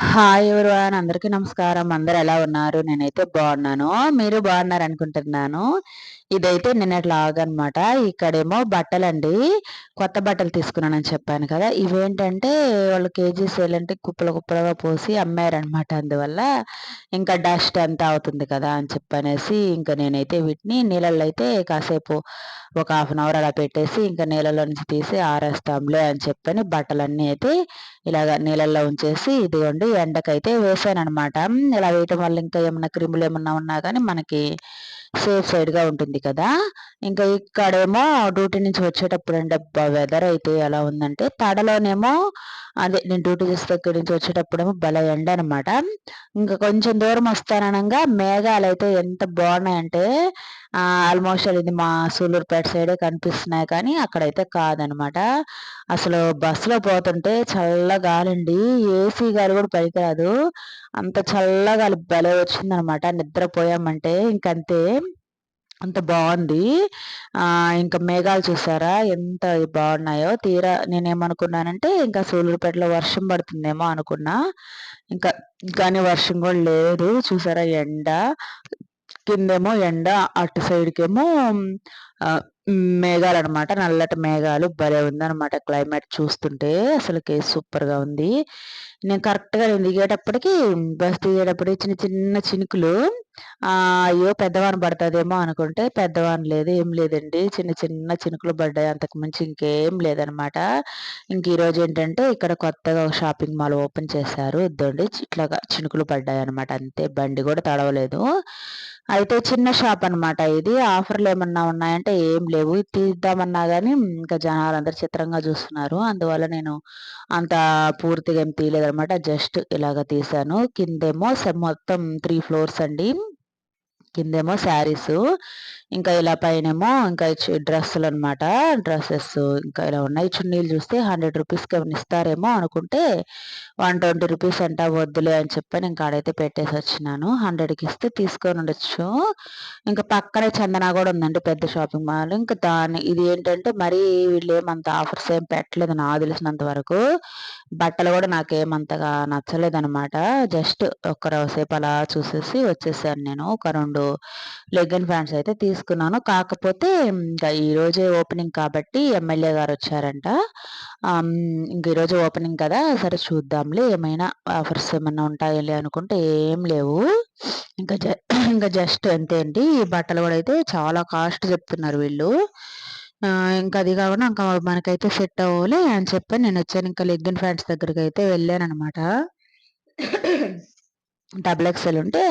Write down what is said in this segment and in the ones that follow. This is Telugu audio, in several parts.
హాయ్ ఎవరివన్ అందరికీ నమస్కారం. అందరు ఎలా ఉన్నారు? నేనైతే బాగున్నాను. మీరు బాగున్నారు అనుకుంటున్నాను. ఇదైతే నిన్నటి అనమాట ఇక్కడేమో బట్టలండి. కొత్త బట్టలు తీసుకున్నానని చెప్పాను కదా. ఇవేంటంటే వాళ్ళు కేజీ సేల్ అంటే కుప్పల కుప్పలుగా పోసి అమ్మారనమాట. అందువల్ల ఇంకా డస్ట్ అంతా అవుతుంది కదా అని చెప్పనేసి ఇంకా నేనైతే వీటిని నీళ్ళల్లో అయితే కాసేపు ఒక హాఫ్ అన్ అవర్ అలా పెట్టేసి ఇంకా నీళ్ళలో నుంచి తీసి ఆరేస్తాంలే అని చెప్పని బట్టలన్నీ అయితే ఇలాగ నీళ్ళల్లో ఉంచేసి ఇదిగోండి ఎండకైతే వేసాను అనమాట ఇలా వేయటం వల్ల ఇంకా ఏమన్నా క్రిములు ఏమన్నా ఉన్నా కానీ మనకి సేఫ్ సైడ్గా ఉంటుంది కదా. ఇంకా ఇక్కడేమో డ్యూటీ నుంచి వచ్చేటప్పుడు అంటే వెదర్ అయితే ఎలా ఉందంటే తడలోనేమో అదే నేను డ్యూటీ చేస్తే దగ్గర నుంచి వచ్చేటప్పుడేమో భలే ఎండ అనమాట ఇంకా కొంచెం దూరం వస్తాననగా మేఘాలు అయితే ఎంత బాగున్నాయంటే ఆల్మోస్ట్ ఇది మా సూలూరుపేట సైడే కనిపిస్తున్నాయి కానీ అక్కడైతే కాదనమాట అసలు బస్సులో పోతుంటే చల్ల గాలండి ఏసీ గాలి కూడా పనికిరాదు. అంత చల్ల గాలి భలే వచ్చిందనమాట నిద్రపోయామంటే ఇంకంతే. అంత బాగుంది. ఇంకా మేఘాలు చూసారా? ఎంత బాగున్నాయో. తీరా నేనేమనుకున్నానంటే ఇంకా సూలూరుపేటలో వర్షం పడుతుందేమో అనుకున్నా. ఇంకా కానీ వర్షం కూడా లేదు. చూసారా? ఎండ. కిందేమో ఎండ అటు సైడ్కేమో మేఘాలు అనమాట నల్లటి మేఘాలు భలే ఉందనమాట క్లైమేట్ చూస్తుంటే. అసలుకి సూపర్గా ఉంది. నేను కరెక్ట్గా నేను దిగేటప్పటికి బస్ దిగేటప్పటికి చిన్న చిన్న చినుకులు. అయ్యో పెద్దవాని పడుతుందేమో అనుకుంటే పెద్దవాని లేదు ఏం లేదండి. చిన్న చిన్న చినుకులు పడ్డాయి అంతకు మించి ఇంకేం లేదనమాట. ఇంక ఈరోజు ఏంటంటే ఇక్కడ కొత్తగా ఒక షాపింగ్ మాల్ ఓపెన్ చేశారు. ఇద్దండి ఇట్లాగా చినుకులు పడ్డాయి అనమాట అంతే బండి కూడా తడవలేదు. అయితే చిన్న షాప్ అనమాట ఇది. ఆఫర్లు ఏమన్నా ఉన్నాయంటే ఏం లేవు. తీద్దామన్నా కానీ ఇంకా జనాలు అందరు చిత్రంగా చూస్తున్నారు. అందువల్ల నేను అంత పూర్తిగా ఏం తీయలేదనమాట జస్ట్ ఇలాగ తీసాను కిందేమో మొత్తం త్రీ ఫ్లోర్స్ అండి. కిందేమో శారీస్. ఇంకా ఇలా పైనేమో ఇంకా డ్రెస్సులు అనమాట డ్రెస్సెస్ ఇంకా ఇలా ఉన్నాయి. చున్నీలు చూస్తే హండ్రెడ్ రూపీస్కి ఏమైనా ఇస్తారేమో అనుకుంటే వన్ ట్వంటీ రూపీస్ అంట వద్దులే అని చెప్పి నేను కాడైతే పెట్టేసి వచ్చినాను. హండ్రెడ్కి ఇస్తే తీసుకొని ఉండొచ్చు. ఇంకా పక్కనే చందన కూడా ఉందండి పెద్ద షాపింగ్ మాల్. ఇంకా దాని ఇది ఏంటంటే మరీ వీళ్ళు ఏమంత ఆఫర్స్ ఏం పెట్టలేదు నాకు తెలిసినంత వరకు. బట్టలు కూడా నాకేమంతగా నచ్చలేదు అనమాట జస్ట్ ఒక సేపు అలా చూసేసి వచ్చేసాను నేను. ఒక రెండు లెగ్గన్ ప్యాంట్స్ అయితే తీసుకున్నాను. కాకపోతే ఇంకా ఈరోజే ఓపెనింగ్ కాబట్టి ఎమ్మెల్యే గారు వచ్చారంట. ఇంక ఈరోజు ఓపెనింగ్ కదా సరే చూద్దాంలే ఏమైనా ఆఫర్స్ ఏమైనా ఉంటాయలే అనుకుంటే ఏం లేవు. ఇంకా జ ఇంకా జస్ట్ అంతే అండి. ఈ బట్టలు కూడా అయితే చాలా కాస్ట్ చెప్తున్నారు వీళ్ళు. ఇంకా అది కాకుండా ఇంకా మనకైతే సెట్ అవ్వాలి అని చెప్పి నేను వచ్చాను. ఇంకా లెగ్గిన్ ఫ్యాంట్స్ దగ్గరికి అయితే వెళ్ళాను అనమాట డబుల్ ఎక్స్ఎల్ ఉంటే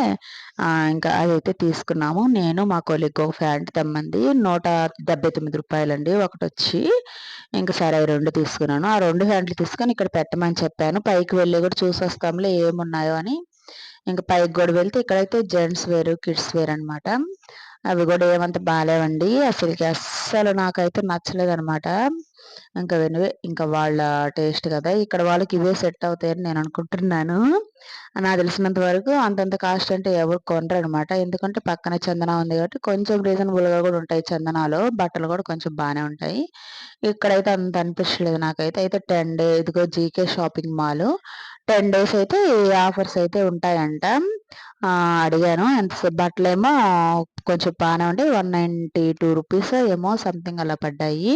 ఇంకా అదైతే తీసుకున్నాము. నేను మా కొలిగ్ ఒక ఫ్యాంట్ తెమ్మంది. నూట డెబ్బై తొమ్మిది రూపాయలండి. ఒకటి వచ్చి ఇంకా సరే రెండు తీసుకున్నాను. ఆ రెండు ఫ్యాంట్లు తీసుకొని ఇక్కడ పెట్టమని చెప్పాను. పైకి వెళ్ళి కూడా చూసి వస్తాములే ఏమున్నాయో అని. ఇంకా పైకి కూడా వెళ్తే ఇక్కడైతే జెంట్స్ వేరు కిడ్స్ వేర్ అనమాట అవి కూడా ఏమంత బాగాలేవండి అసలుకి అస్సలు నాకైతే నచ్చలేదు అనమాట ఇంకా వెనువే ఇంకా వాళ్ళ టేస్ట్ కదా. ఇక్కడ వాళ్ళకి ఇవే సెట్ అవుతాయని నేను అనుకుంటున్నాను. నాకు తెలిసినంత వరకు అంతంత కాస్ట్ అంటే ఎవరు కొనరు అనమాట ఎందుకంటే పక్కన చందన ఉంది కాబట్టి కొంచెం రీజనబుల్గా కూడా ఉంటాయి చందనాలు. బట్టలు కూడా కొంచెం బాగానే ఉంటాయి. ఇక్కడైతే అంత అనిపించలేదు నాకైతే. అయితే టెన్ డే ఇదిగో GK shopping mall ten days అయితే ఆఫర్స్ అయితే ఉంటాయంట. అడిగాను. ఎంత బట్టలేమో కొంచెం బాగానే ఉండి వన్ నైంటీ టూ రూపీస్ ఏమో సంథింగ్ అలా పడ్డాయి.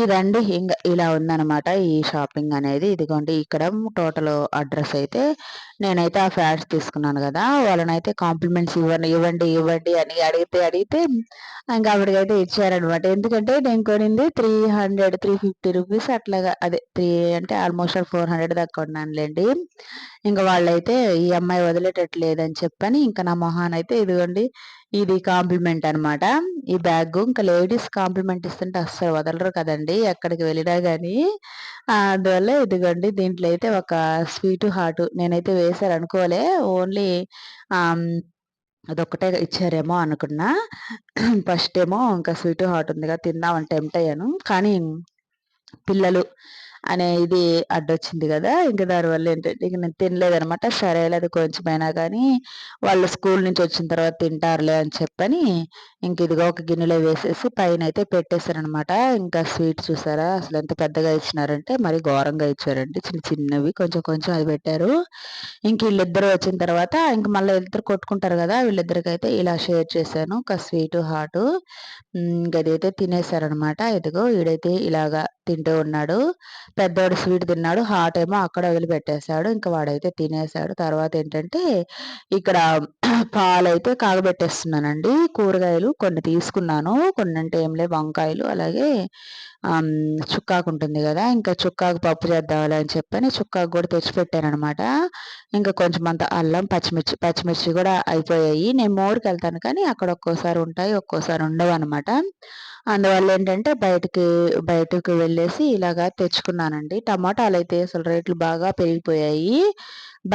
ఇదండి ఇంకా ఇలా ఉందన్నమాట. ఈ షాపింగ్ అనేది ఇదిగోండి ఇక్కడ టోటల్ అడ్రస్ అయితే నేనైతే ఆ ఫ్యాట్స్ తీసుకున్నాను కదా వాళ్ళనైతే కాంప్లిమెంట్స్ ఇవ్వండి ఇవ్వండి ఇవ్వండి అని అడిగితే అడిగితే ఇంకా అప్పటికైతే ఇచ్చారనమాట ఎందుకంటే నేను కొనింది three hundred three fifty rupees అట్లాగా అదే త్రీ అంటే ఆల్మోస్ట్ ఫోర్ హండ్రెడ్ దాకా కొన్నానులేండి. ఇంకా వాళ్ళైతే ఈ అమ్మాయి వదిలేటట్లేదని చెప్పని ఇంకా నా మొహాన్ అయితే ఇదిగోండి ఇది కాంప్లిమెంట్ అనమాట ఈ బ్యాగ్ ఇంకా లేడీస్ కాంప్లిమెంట్ ఇస్తుంటే అస్సలు వదలరు కదండి ఎక్కడికి వెళ్ళినా కానీ అందువల్ల ఇదిగోండి దీంట్లో అయితే ఒక స్వీట్ హాట్ నేనైతే వేశారు అనుకోలే ఓన్లీ అదొక్కటే ఇచ్చారేమో అనుకున్నా. ఫస్ట్ ఏమో ఇంకా స్వీట్ హాట్ ఉంది కదా టెంప్ట్ అయ్యాను. కానీ పిల్లలు అనే ఇది అడ్డొచ్చింది కదా! ఇంకా దానివల్ల ఏంటంటే ఇక నేను తినలేదనమాట సరే అది కొంచెమైనా కానీ వాళ్ళు స్కూల్ నుంచి వచ్చిన తర్వాత తింటారులే అని చెప్పని ఇంక ఇదిగో ఒక గిన్నెలో వేసేసి పైన అయితే పెట్టేశారనమాట ఇంకా స్వీట్ చూసారా? అసలు ఎంత పెద్దగా ఇచ్చినారంటే మరి ఘోరంగా ఇచ్చారండి. చిన్న చిన్నవి కొంచెం కొంచెం అది పెట్టారు. ఇంక వీళ్ళిద్దరు వచ్చిన తర్వాత ఇంక మళ్ళీ ఇద్దరు కొట్టుకుంటారు కదా! వీళ్ళిద్దరికి అయితే ఇలా షేర్ చేశాను. ఒక స్వీట్ హాట్. అదైతే తినేశారనమాట ఇదిగో వీడైతే ఇలాగా తింటూ ఉన్నాడు. పెద్దవాడు స్వీట్ తిన్నాడు. హాట్ ఏమో అక్కడ వదిలిపెట్టేశాడు. ఇంకా వాడైతే తినేశాడు. తర్వాత ఏంటంటే ఇక్కడ పాలైతే కాగబెట్టేస్తున్నానండి. కూరగాయలు కొన్ని తీసుకున్నాను. కొన్ని అంటే ఏం లేవు. వంకాయలు అలాగే చుక్కాకు ఉంటుంది కదా. ఇంకా చుక్కాకు పప్పు చేద్దామని అని చెప్పని చుక్కాకు కూడా తెచ్చిపెట్టాను అనమాట ఇంకా కొంచెం అంత అల్లం పచ్చిమిర్చి పచ్చిమిర్చి కూడా అయిపోయాయి. నేను మోరుకి వెళ్తాను కానీ అక్కడ ఒక్కోసారి ఉంటాయి ఒక్కోసారి ఉండవు అనమాట అందువల్ల ఏంటంటే బయటకి బయటకు వెళ్ళేసి ఇలాగా తెచ్చుకున్నానండి. టమాటాలు అయితే అసలు రేట్లు బాగా పెరిగిపోయాయి.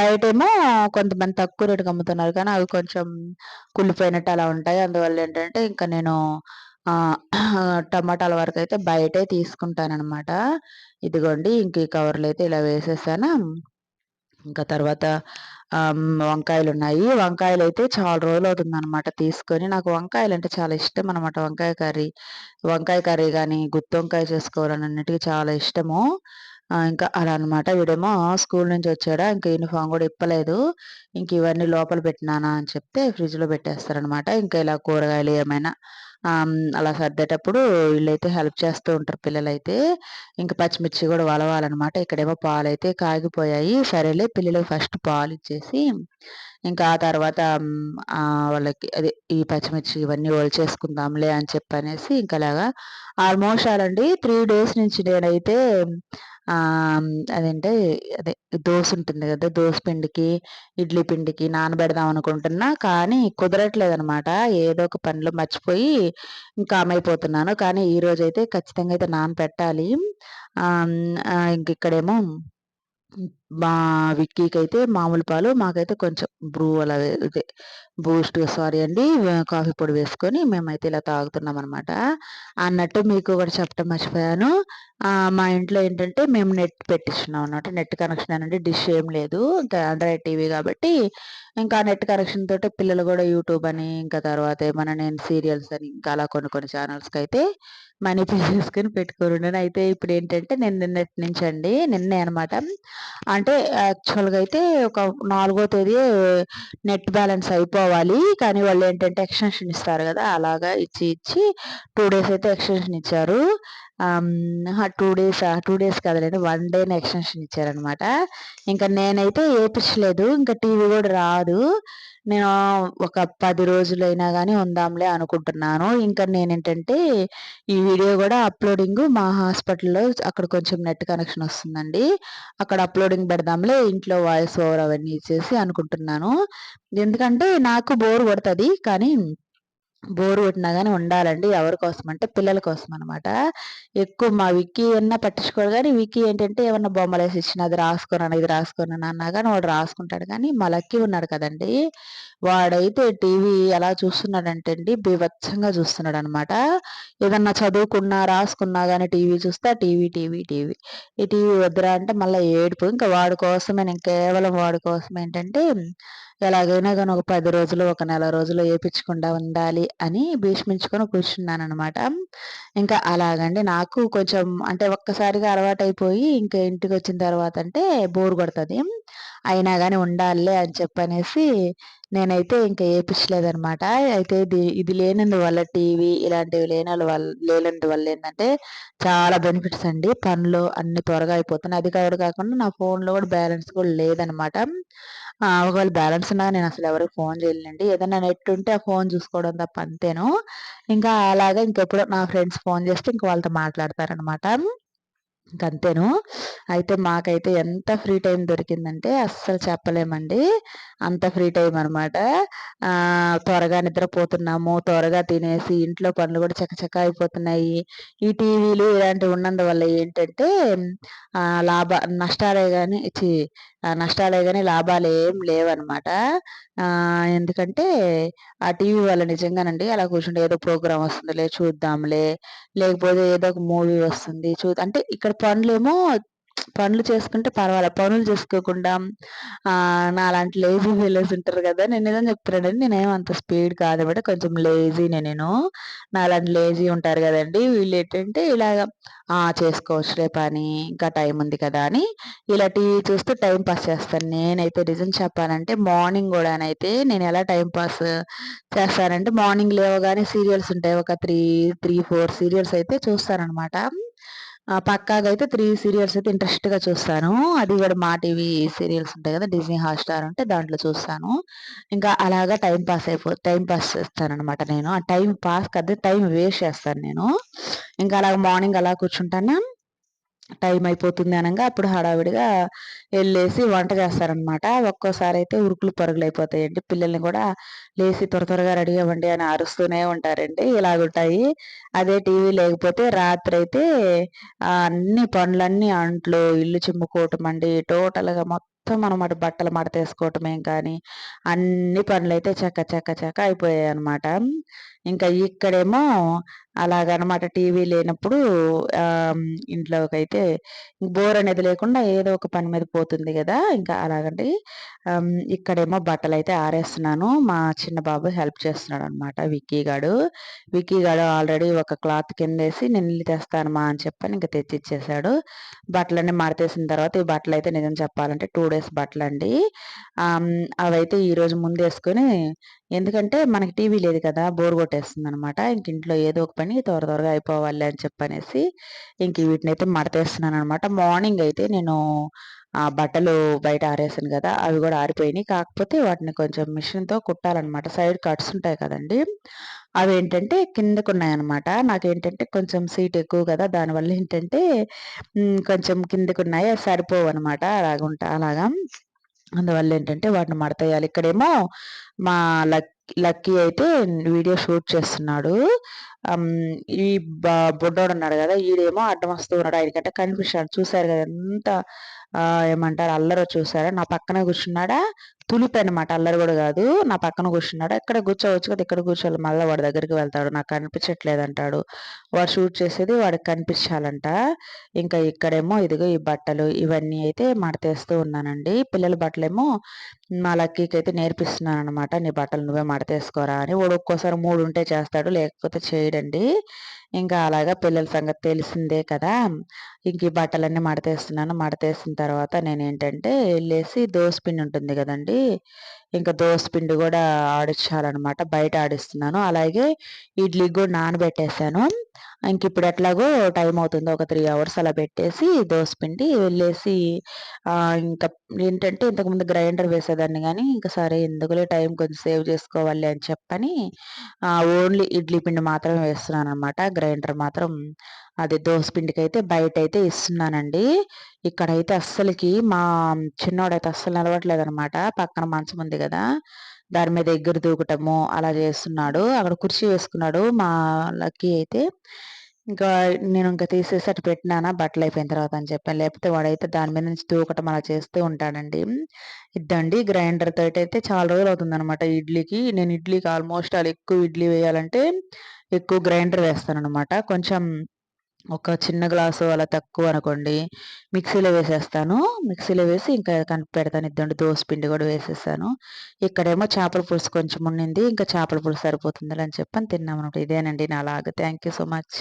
బయటేమో కొంతమంది తక్కువ రేటుకి అమ్ముతున్నారు కానీ అవి కొంచెం కుళ్ళిపోయినట్టు అలా ఉంటాయి. అందువల్ల ఏంటంటే ఇంకా నేను టమాటాల వరకు అయితే బయటే తీసుకుంటానన్నమాట. ఇదిగోండి ఇంక ఈ కవర్లు అయితే ఇలా వేసేసాను. ఇంకా తర్వాత వంకాయలు ఉన్నాయి వంకాయలు అయితే చాలా రోజులు అవుతుంది అనమాట తీసుకొని. నాకు వంకాయలు అంటే చాలా ఇష్టం అనమాట వంకాయ కర్రీ వంకాయ కర్రీ కానీ గుత్తి వంకాయ చేసుకోవాలని అన్నిటికీ చాలా ఇష్టము. ఇంకా అలా అనమాట వీడేమో స్కూల్ నుంచి వచ్చాడా ఇంకా యూనిఫామ్ కూడా ఇప్పలేదు. ఇంక ఇవన్నీ లోపల పెట్టినానా అని చెప్తే ఫ్రిడ్జ్లో పెట్టేస్తారనమాట ఇంకా ఇలా కూరగాయలు ఏమైనా అలా సర్దేటప్పుడు వీళ్ళైతే హెల్ప్ చేస్తూ ఉంటారు పిల్లలైతే. ఇంకా పచ్చిమిర్చి కూడా వలవాలన్నమాట. ఇక్కడేమో పాలు అయితే కాగిపోయాయి. సరేలే పిల్లలకు ఫస్ట్ పాలు ఇచ్చేసి ఇంకా ఆ తర్వాత వాళ్ళకి అదే ఈ పచ్చిమిర్చి ఇవన్నీ చేసుకుందాంలే అని చెప్పనేసి ఇంకా అలాగా ఆల్మోస్ట్ అలాండి త్రీ డేస్ నుంచి నేనైతే అదేంటే? అదే దోశ ఉంటుంది కదా దోశ పిండికి ఇడ్లీ పిండికి నానబెడదాం అనుకుంటున్నా కానీ కుదరట్లేదు అనమాట ఏదో ఒక పనిలో మర్చిపోయి ఇంకా అమైపోతున్నాను కానీ ఈ రోజు అయితే ఖచ్చితంగా అయితే నానబెట్టాలి ఇంక ఇక్కడేమో మా విక్కీకి అయితే మామూలు పాలు మాకైతే కొంచెం బ్రూ అలా ఇదే బూస్ట్ సారీ అండి కాఫీ పొడి వేసుకొని మేమైతే ఇలా తాగుతున్నాం అనమాట అన్నట్టు మీకు కూడా చెప్పడం మర్చిపోయాను. మా ఇంట్లో ఏంటంటే మేము నెట్ పెట్టిస్తున్నాం అనమాట నెట్ కనెక్షన్ అనండి డిష్ ఏం లేదు. ఇంకా ఆండ్రాయిడ్ టీవీ కాబట్టి ఇంకా నెట్ కనెక్షన్ తోటి పిల్లలు కూడా యూట్యూబ్ అని ఇంకా తర్వాత ఏమైనా నేను సీరియల్స్ అని ఇంకా అలా కొన్ని కొన్ని ఛానల్స్కి అయితే మనీ పే చేసుకొని పెట్టుకోరు అయితే ఇప్పుడు ఏంటంటే నేను నిన్నటి నుంచి అండి నిన్నే అనమాట అంటే యాక్చువల్గా అయితే ఒక నాలుగో తేదీ నెట్ బ్యాలెన్స్ అయిపోవాలి. కానీ వాళ్ళు ఏంటంటే ఎక్స్టెన్షన్ ఇస్తారు కదా అలాగా ఇచ్చి ఇచ్చి టూ డేస్ అయితే ఎక్స్టెన్షన్ ఇచ్చారు. టూ డేస్ టూ డేస్ కదలండి వన్ డేని ఎక్స్టెన్షన్ ఇచ్చారనమాట ఇంకా నేనైతే ఏపించలేదు ఇంకా టీవీ కూడా రాదు. నేను ఒక పది రోజులైనా కానీ ఉందాంలే అనుకుంటున్నాను. ఇంకా నేనేంటంటే ఈ వీడియో కూడా అప్లోడింగ్ మా హాస్పిటల్లో అక్కడ కొంచెం నెట్ కనెక్షన్ వస్తుందండి. అక్కడ అప్లోడింగ్ పెడదాంలే ఇంట్లో వాయిస్ ఓవర్ అవన్నీ ఇచ్చేసి అనుకుంటున్నాను. ఎందుకంటే నాకు బోర్ కొడుతుంది కానీ బోరు కొట్టినా కానీ ఉండాలండి. ఎవరి కోసం అంటే పిల్లల కోసం అనమాట ఎక్కువ మా విక్కీ అన్నా పట్టించుకోడు కానీ విక్కీ ఏంటంటే ఏమన్నా బొమ్మలు వేసి ఇచ్చిన అది రాసుకున్నాను ఇది రాసుకున్నాను అన్నా కానీ వాడు రాసుకుంటాడు. కానీ మా లక్కీ ఉన్నాడు కదండి. వాడైతే టీవీ ఎలా చూస్తున్నాడంటే అండి బీభత్సంగా చూస్తున్నాడు అనమాట ఏదన్నా చదువుకున్నా రాసుకున్నా కానీ టీవీ చూస్తే టీవీ టీవీ టీవీ. ఈ టీవీ వద్దురా అంటే మళ్ళీ ఏడుపు. ఇంకా వాడి కోసమే నేను కేవలం వాడి కోసం ఏంటంటే ఎలాగైనా కానీ ఒక పది రోజులు ఒక నెల రోజులు వేయించకుండా ఉండాలి అని భీష్మించుకొని కూర్చున్నాను అనమాట ఇంకా అలాగండి. నాకు కొంచెం అంటే ఒక్కసారిగా అలవాటైపోయి ఇంకా ఇంటికి వచ్చిన తర్వాత అంటే బోర్ కొడుతుంది. అయినా కానీ ఉండాలి అని చెప్పనేసి నేనైతే ఇంకా వేయించలేదనమాట అయితే ఇది ఇది లేనందువల్ల టీవీ ఇలాంటివి లేని వల్ల లేనందువల్ల ఏంటంటే చాలా బెనిఫిట్స్ అండి. పనులు అన్ని త్వరగా అయిపోతున్నాయి. అది కాకుండా నా ఫోన్లో కూడా బ్యాలెన్స్ కూడా లేదనమాట ఒకవేళ బ్యాలెన్స్ ఉన్నా నేను అసలు ఎవరికి ఫోన్ చేయలేండి ఏదైనా నెట్ ఉంటే ఆ ఫోన్ చూసుకోవడం తప్ప అంతేను. ఇంకా అలాగే ఇంకెప్పుడు నా ఫ్రెండ్స్ ఫోన్ చేస్తే ఇంక వాళ్ళతో మాట్లాడతారనమాట. ఇంకంతేను. అయితే మాకైతే ఎంత ఫ్రీ టైం దొరికిందంటే అస్సలు చెప్పలేమండి. అంత ఫ్రీ టైం అనమాట త్వరగా నిద్రపోతున్నాము. త్వరగా తినేసి ఇంట్లో పనులు కూడా చకచక అయిపోతున్నాయి. ఈ టీవీలు ఇలాంటివి ఉన్నందువల్ల ఏంటంటే లాభ నష్టాలే కానీ నష్టాలే కానీ లాభాలు ఏం లేవన్నమాట ఎందుకంటే ఆ టీవీ వల్ల నిజంగానండి అలా కూర్చుంటే ఏదో ప్రోగ్రామ్ వస్తుందిలే చూద్దాంలే లేకపోతే ఏదో ఒక మూవీ వస్తుంది చూ అంటే ఇక్కడ పనులేమో పనులు చేసుకుంటే పర్వాలేదు పనులు చేసుకోకుండా నాలాంటి లేజీ ఫీలర్స్ ఉంటారు కదా. నేను నిజం చెప్తున్నానండి నేనేం అంత స్పీడ్ కాదనమాట కొంచెం లేజీనే నేను. నాలాంటి లేజీ ఉంటారు కదండి. వీళ్ళు ఏంటంటే ఇలాగ రేప అని ఇంకా టైం ఉంది కదా అని ఇలా టీవీ చూస్తూ టైం పాస్ చేస్తాను. నేనైతే నిజం చెప్పాలంటే మార్నింగ్ కూడానైతే నేను ఎలా టైం పాస్ చేస్తానంటే మార్నింగ్ లేవగానే సీరియల్స్ ఉంటాయి. ఒక త్రీ త్రీ ఫోర్ సీరియల్స్ అయితే చూస్తానమాట పక్కాగా అయితే త్రీ సీరియల్స్ అయితే ఇంట్రెస్ట్గా చూస్తాను. అది కూడా మా టీవీ సీరియల్స్ ఉంటాయి కదా డిజ్నీ హాట్ స్టార్ ఉంటే దాంట్లో చూస్తాను. ఇంకా అలాగా టైం పాస్ అయిపో టైం పాస్ చేస్తాను అనమాట నేను. ఆ టైం పాస్ కదా టైం వేస్ట్ చేస్తాను నేను. ఇంకా అలాగ మార్నింగ్ అలా కూర్చుంటాను. టైం అయిపోతుంది అనగా అప్పుడు హడావిడిగా వెళ్ళేసి వంట చేస్తారనమాట ఒక్కోసారి అయితే ఉరుకులు పరుగులు అయిపోతాయండి. పిల్లల్ని కూడా లేచి త్వర త్వరగా రెడీ అవ్వండి అని అరుస్తూనే ఉంటారండి. ఇలాగుంటాయి అదే టీవీ లేకపోతే రాత్రి అయితే అన్ని పనులన్నీ అంట్లు ఇల్లు చిమ్ముకోవటం అండి. టోటల్గా మొత్తం అనమాట బట్టలు మడతేసుకోవటమేం కానీ అన్ని పనులు అయితే చక్క చక్క చక్క అయిపోయాయి అనమాట ఇంకా ఇక్కడేమో అలాగనమాట టీవీ లేనప్పుడు ఇంట్లోకి అయితే బోర్ అనేది లేకుండా ఏదో ఒక పని మీద పోతుంది కదా ఇంకా అలాగండి ఇక్కడేమో బట్టలు అయితే ఆరేస్తున్నాను. మా చిన్న బాబు హెల్ప్ చేస్తున్నాడు అనమాట విక్కీ గాడు. విక్కీ గాడు ఆల్రెడీ ఒక క్లాత్ కిందేసి నేను తెస్తాను మా అని చెప్పని ఇంకా తెచ్చిచ్చేసాడు. బట్టలన్నీ మడతేసిన తర్వాత ఈ బట్టలు అయితే నిజం చెప్పాలంటే టూ డేస్ బట్టలు అండి అవైతే ఈరోజు ముందు వేసుకొని ఎందుకంటే మనకి టీవీ లేదు కదా బోర్ కొట్టేస్తుంది అనమాట ఇంక ఇంట్లో ఏదో ఒక పని త్వర త్వరగా అయిపోవాలి అని చెప్పనేసి ఇంక వీటిని అయితే మడతేస్తున్నాను అనమాట మార్నింగ్ అయితే నేను ఆ బట్టలు బయట ఆరేసాను కదా అవి కూడా ఆరిపోయినాయి. కాకపోతే వాటిని కొంచెం మిషన్తో కుట్టాలన్నమాట. సైడ్ కట్స్ ఉంటాయి కదండి అవి ఏంటంటే కిందకు ఉన్నాయన్నమాట నాకేంటంటే కొంచెం సీట్ ఎక్కువ కదా దానివల్ల ఏంటంటే కొంచెం కిందకు ఉన్నాయి సరిపోవు అనమాట అలాగుంటా అలాగా. అందువల్ల ఏంటంటే వాటిని మడతేయాలి. ఇక్కడేమో మా లక్ లక్కీ అయితే వీడియో షూట్ చేస్తున్నాడు. ఈ బొడ్డోడు ఉన్నాడు కదా ఈడేమో అడ్డం వస్తూ ఉన్నాడు ఆయనకంటే కనిపించాడు చూసారు కదా ఎంత ఏమంటారు అల్లరో చూసారా నా పక్కన కూర్చున్నాడా? తులిపి అనమాట అల్లరి కూడా కాదు నా పక్కన కూర్చున్నాడు? ఇక్కడ కూర్చోవచ్చు కదా ఇక్కడ కూర్చోవాలి మళ్ళీ వాడి దగ్గరికి వెళ్తాడు నాకు కనిపించట్లేదు అంటాడు. వాడు షూట్ చేసేది వాడికి కనిపించాలంట. ఇంకా ఇక్కడేమో ఇదిగో ఈ బట్టలు ఇవన్నీ అయితే మడతేస్తూ ఉన్నానండి. పిల్లల బట్టలేమో మా లక్కీకి అయితే నేర్పిస్తున్నాను అనమాట నీ బట్టలు నువ్వే మడతేసుకోరా అని. వాడు ఒక్కోసారి మూడు ఉంటే చేస్తాడు లేకపోతే చేయడండి ఇంకా అలాగా పిల్లల సంగతి తెలిసిందే కదా! ఇంక ఈ బట్టలన్నీ మడతేస్తున్నాను మడతేసిన తర్వాత నేను ఏంటంటే వెళ్ళేసి దోసపిండి ఉంటుంది కదండి! ఇంకా దోసపిండి కూడా ఆడించాలన్నమాట బయట ఆడిస్తున్నాను. అలాగే ఇడ్లీ కూడా నానబెట్టేశాను ఇంక ఇప్పుడు ఎట్లాగో టైం అవుతుంది. ఒక త్రీ అవర్స్ అలా పెట్టేసి దోశ పిండి వెళ్ళేసి ఇంకా ఏంటంటే ఇంతకుముందు గ్రైండర్ వేసేదాన్ని కానీ ఇంకా సరే ఎందుకులే టైం కొంచెం సేవ్ చేసుకోవాలి అని చెప్పని ఓన్లీ ఇడ్లీ పిండి మాత్రమే వేస్తున్నాను అనమాట గ్రైండర్ మాత్రం అది దోసపిండికి అయితే బయట అయితే ఇస్తున్నానండి. ఇక్కడైతే అస్సలకి మా చిన్నోడైతే అస్సలు నిలవట్లేదు అనమాట పక్కన మంచం ఉంది కదా దాని మీద ఎగురు దూకటము అలా చేస్తున్నాడు. అక్కడ కుర్చీ వేసుకున్నాడు. మా లక్కీ అయితే ఇంకా నేను ఇంకా తీసేసి అటు పెట్టినానా బట్టలు అయిపోయిన తర్వాత అని చెప్పాను. లేకపోతే వాడైతే దాని మీద నుంచి దూకటం అలా చేస్తూ ఉంటాడండి. ఇద్దండి గ్రైండర్ తోటి అయితే చాలా రోజులు అవుతుంది అనమాట ఇడ్లీకి. నేను ఇడ్లీకి ఆల్మోస్ట్ అలా ఎక్కువ ఇడ్లీ వేయాలంటే ఎక్కువ గ్రైండర్ వేస్తాను అనమాట కొంచెం ఒక చిన్న గ్లాసు అలా తక్కువ అనుకోండి మిక్సీలో వేసేస్తాను. మిక్సీలో వేసి ఇంకా కనిపెడతాను పెడతాను. ఇద్దండి దోశ పిండి కూడా వేసేస్తాను ఇక్కడేమో చేపల పులుసు కొంచెం ఉండింది ఇంకా చేపల పులుసు సరిపోతుందని చెప్పని తిన్నాం అనమాట ఇదేనండి నా లాగా. Thank you so much.